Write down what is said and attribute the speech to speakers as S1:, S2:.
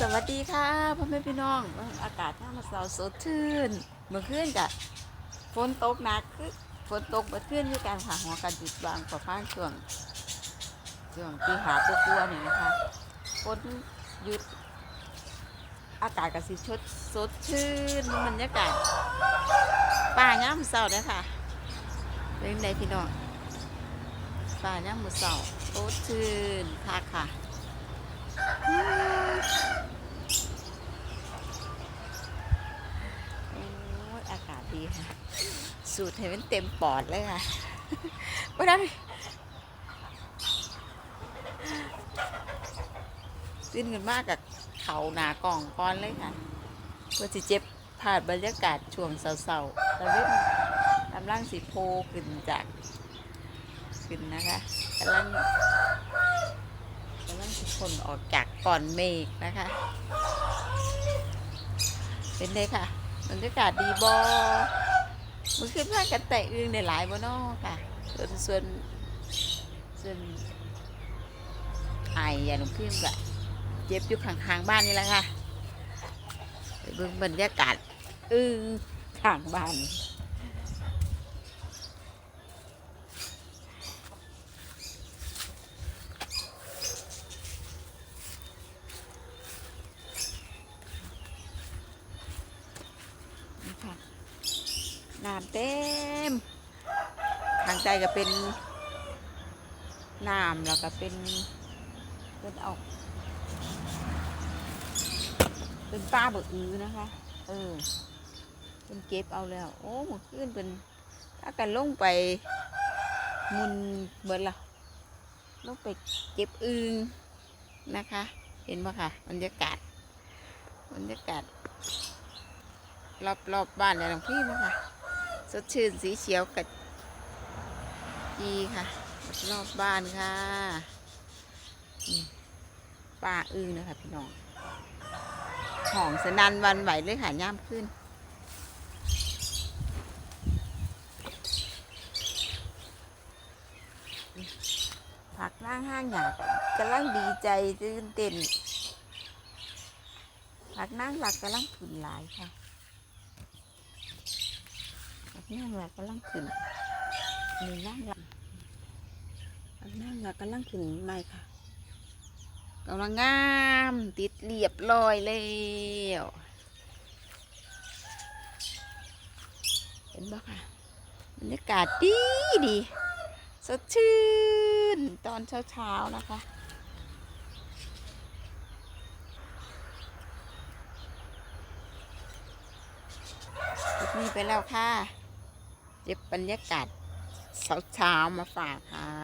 S1: สวัสดีค่ะพ่อแม่พี่น้องอากาศท่ามาเสาสดชื่นเมื่อคืนกะฝนตกหนักคือฝนตกเมื่อคืนมีการหาหัวกันหยุดบางประพังช่วงช่วงตีหาตัวกลัวเนี่ยนะคะฝนหยุด อากาศกระสิชดสดชื่นบรรยากาศป่าย่ามเสาเนี่ยค่ะเป็นไงพี่น้องป่าย่ามมือเสาสดชื่นค่ะค่ะ โอ้ยอากาศดี ค่ะ สูดให้มันเต็มปอดเลยค่ะเพราะนั้นขึ้นกันมากกับเขาหนากล่องก้อนเลยค่ะเพื่อสิเจ็บผ่านบรรยากาศช่วงเศร้าๆแล้วเริ่มกำลังสิโพขึ้นจากขึ้นนะคะกำลังกำลังสิคนออกจากก่อนเมฆนะคะ เป็นเลยค่ะ บรรยากาศดีบอมันขึ้นมากันแต่อึงในหลายบนอค่ะ ส่วนส่วนส่วนไออย่าหนุ่มขึ้นกะเจ็บอยู่ข้างๆบ้านนี่แหละค่ะไปเบิ่งบรรยากาศอึงข้างบ้านค่ะ น้ำเต็มทางใจก็เป็นน้ำแล้วก็เป็นเป็นเอาเป็นป้าบกอือนะคะ เออเป็นเก็บเอาแล้ว โอ้หมดขึ้นเป็นถ้ากันลงไปมุนเบิดละลงไปเก็บอึงนะคะ เห็นไหมค่ะบรรยากาศบรรยากาศรอบรอบบ้านเนี่ยหลวงพี่นะคะ ดชื่นสีเขียวกับดีค่ะ รอบบ้านค่ะนี่าอึ้งนะคะพี่น้องหองสนันวันไหวเลยค่ะย่ามขึ้นผักล่างห้างอยากกำลังดีใจตื่นเต้นผักนั่งหลักกำลังขึ้นหลายค่ะ นี่หลักกำลังขึ้นมีนั่งหลักนั่หลักกำลังขึ้นไม่ค่ะกำลังงาม ติดเรียบร้อยแล้วเห็นบ่ค่ะบรรยากาศดีดีสดชื่นตอนเช้าๆนะคะคลิปนี้ไปแล้วค่ะ เจ็บบรรยากาศเช้าๆมาฝากค่ะ